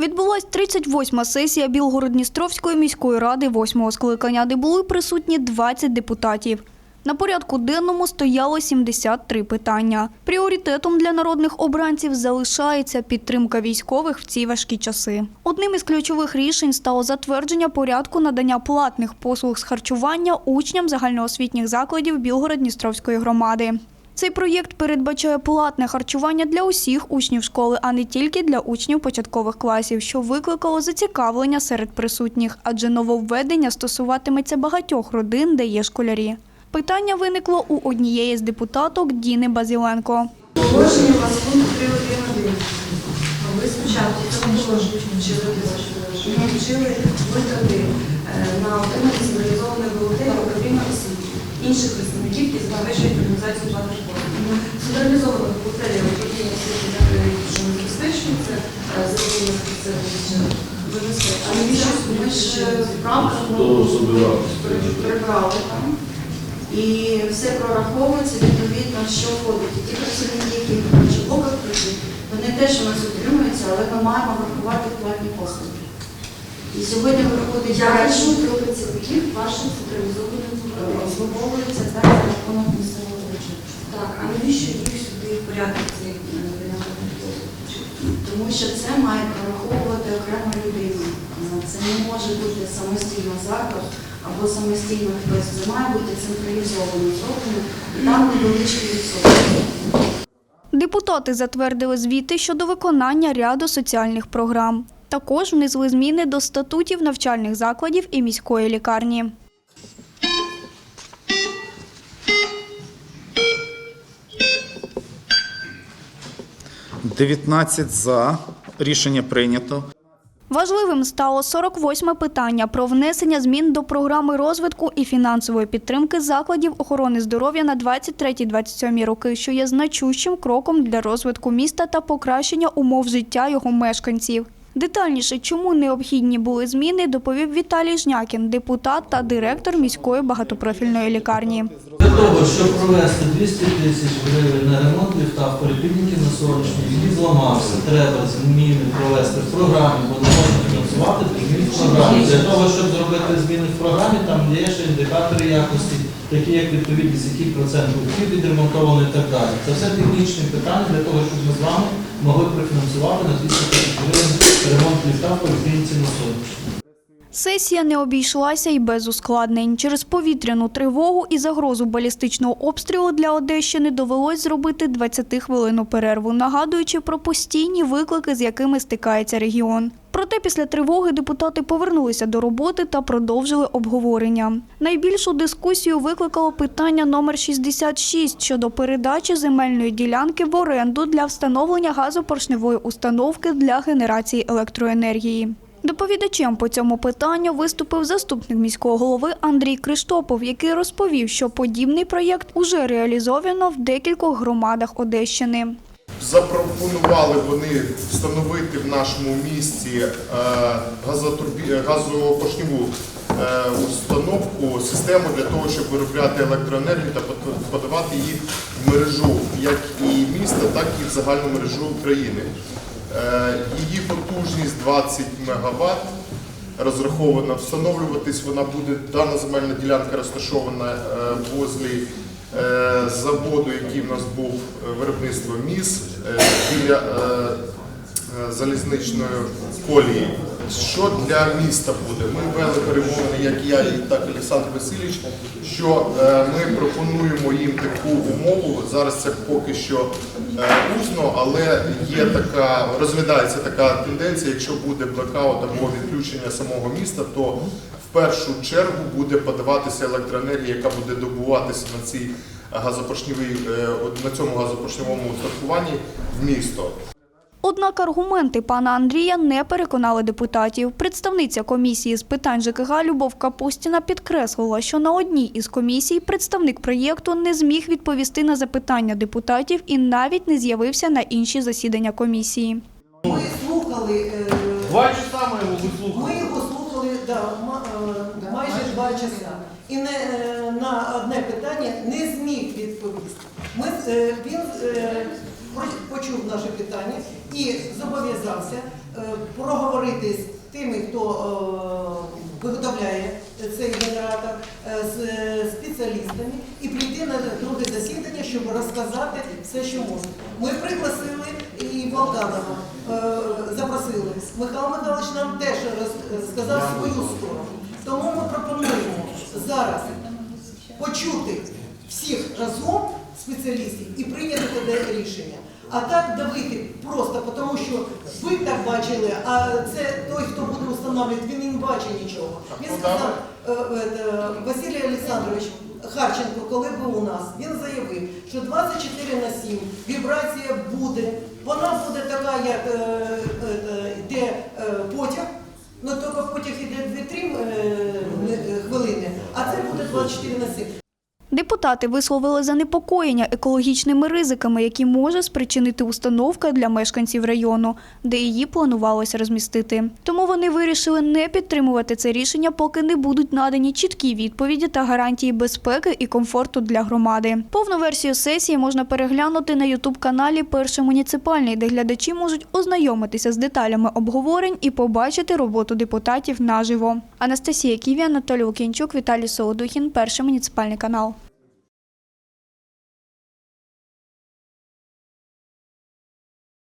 Відбулась 38-ма сесія Білгород-Дністровської міської ради 8-го скликання, де були присутні 20 депутатів. На порядку денному стояло 73 питання. Пріоритетом для народних обранців залишається підтримка військових в ці важкі часи. Одним із ключових рішень стало затвердження порядку надання платних послуг з харчування учням загальноосвітніх закладів Білгород-Дністровської громади. Цей проєкт передбачає платне харчування для усіх учнів школи, а не тільки для учнів початкових класів, що викликало зацікавлення серед присутніх, адже нововведення стосуватиметься багатьох родин, де є школярі. Питання виникло у однієї з депутаток Діни Базіленко. Положення вас пункт 3.1.1. Ви спочатку це положення е, на отримання централізованої бюлетені управління освіти, інших представників, які забезпечують організацію платних послуг. Централізована бюлетені управління освіти дякую, що ми це е, заведення спеціалістів. А навіщо ми ж в рамках Хто собирав? прибрали там. І все прораховується відповідно, що входить. І ті працівники, які в блоках працюють, вони теж у нас утримуються, але ми маємо врахувати платні послуги. І сьогодні виходить Я кажу про працівників ваших централізованих управлінь. обслуговується так за рахунок місцевого бюджету. Так, а навіщо їх сюди в порядок цих е? Тому що це має прораховувати окрема людина. Це не може бути самостійно заклад або самостійно хтось. Це має бути централізовано зроблено, і там невеличкий відсоток. Депутати затвердили звіти щодо виконання ряду соціальних програм. Також внесли зміни до статутів навчальних закладів і міської лікарні. – 19 за. Рішення прийнято. Важливим стало 48-ме питання про внесення змін до програми розвитку і фінансової підтримки закладів охорони здоров'я на 23-27 роки, що є значущим кроком для розвитку міста та покращення умов життя його мешканців. Детальніше, чому необхідні були зміни, доповів Віталій Жнякін, депутат та директор міської багатопрофільної лікарні. Для того, щоб провести 200 тисяч гривень на ремонт ліфта в поліклініці на сонячній, який зламався, треба зміни провести в програмі, бо не можна фінансувати без змін в програмі. Для того, щоб зробити зміни в програмі, там є ще індикатори якості, такі як відповідність, який процент ліфтів відремонтовано і так далі. Це все технічні питання для того, щоб ми з вами могли профінансувати на 200 тисяч гривень ремонт ліфта по поліклініці на. Сесія не обійшлася й без ускладнень. Через повітряну тривогу і загрозу балістичного обстрілу для Одещини довелось зробити 20-хвилинну перерву, нагадуючи про постійні виклики, з якими стикається регіон. Проте після тривоги депутати повернулися до роботи та продовжили обговорення. Найбільшу дискусію викликало питання номер 66 щодо передачі земельної ділянки в оренду для встановлення газопоршневої установки для генерації електроенергії. Доповідачем по цьому питанню виступив заступник міського голови Андрій Криштопов, який розповів, що подібний проєкт уже реалізовано в декількох громадах Одещини. Запропонували вони встановити в нашому місті е, е, газопоршневу е, установку, систему для того, щоб виробляти електроенергію та под- подавати її в мережу як і міста, так і в загальну мережу України. Е, Її потужність 20 МВт розрахована встановлюватись. Вона буде дана земельна ділянка розташована возлі е, заводу, який в нас був е, виробництво МІС е, біля е, е, залізничної колії. Що для міста буде? Ми вели перемовини, як я і так Олександр Васильович, що е, ми пропонуємо їм таку умову. Зараз це поки що е, усно, але є така, розглядається така тенденція, якщо буде блекаут або відключення самого міста, то в першу чергу буде подаватися електроенергія, яка буде добуватися на цій газопоршневій, е, на цьому газопоршневому устаткуванні в місто. Однак аргументи пана Андрія не переконали депутатів. Представниця комісії з питань ЖКГ Любов Капустіна підкреслила, що на одній із комісій представник проєкту не зміг відповісти на запитання депутатів і навіть не з'явився на інші засідання комісії. Ми слухали, е, Два часа ми його ми його слухали да, е, майже два часа. І не, е, на одне питання не зміг відповісти. Ми, е, він е, почув наше питання і зобов'язався е, проговорити з тими, хто е, виготовляє цей генератор, е, з спеціалістами і прийти на друге засідання, щоб розказати все, що можна. Ми пригласили і Волканова, запросили. Михайло Михайлович нам теж сказав свою сторону. Тому ми пропонуємо зараз почути всіх разом спеціалістів і прийняти тоді рішення. А так давити просто, тому що ви так бачили, а це той, хто буде встановлювати, він не бачить нічого. Він сказав, е, е, Василій Олександрович Харченко, коли був у нас, він заявив, що 24 на 7 вібрація буде, вона буде така, як е, е, йде е, потяг, Ну, тільки потяг іде 2-3 е, хвилини, а це буде 24 на 7. Депутати висловили занепокоєння екологічними ризиками, які може спричинити установка для мешканців району, де її планувалося розмістити. Тому вони вирішили не підтримувати це рішення, поки не будуть надані чіткі відповіді та гарантії безпеки і комфорту для громади. Повну версію сесії можна переглянути на ютуб-каналі Перший муніципальний, де глядачі можуть ознайомитися з деталями обговорень і побачити роботу депутатів наживо. Анастасія Ківі, Анатолій Лукінчук, Віталій Солодухін, Перший муніципальний канал.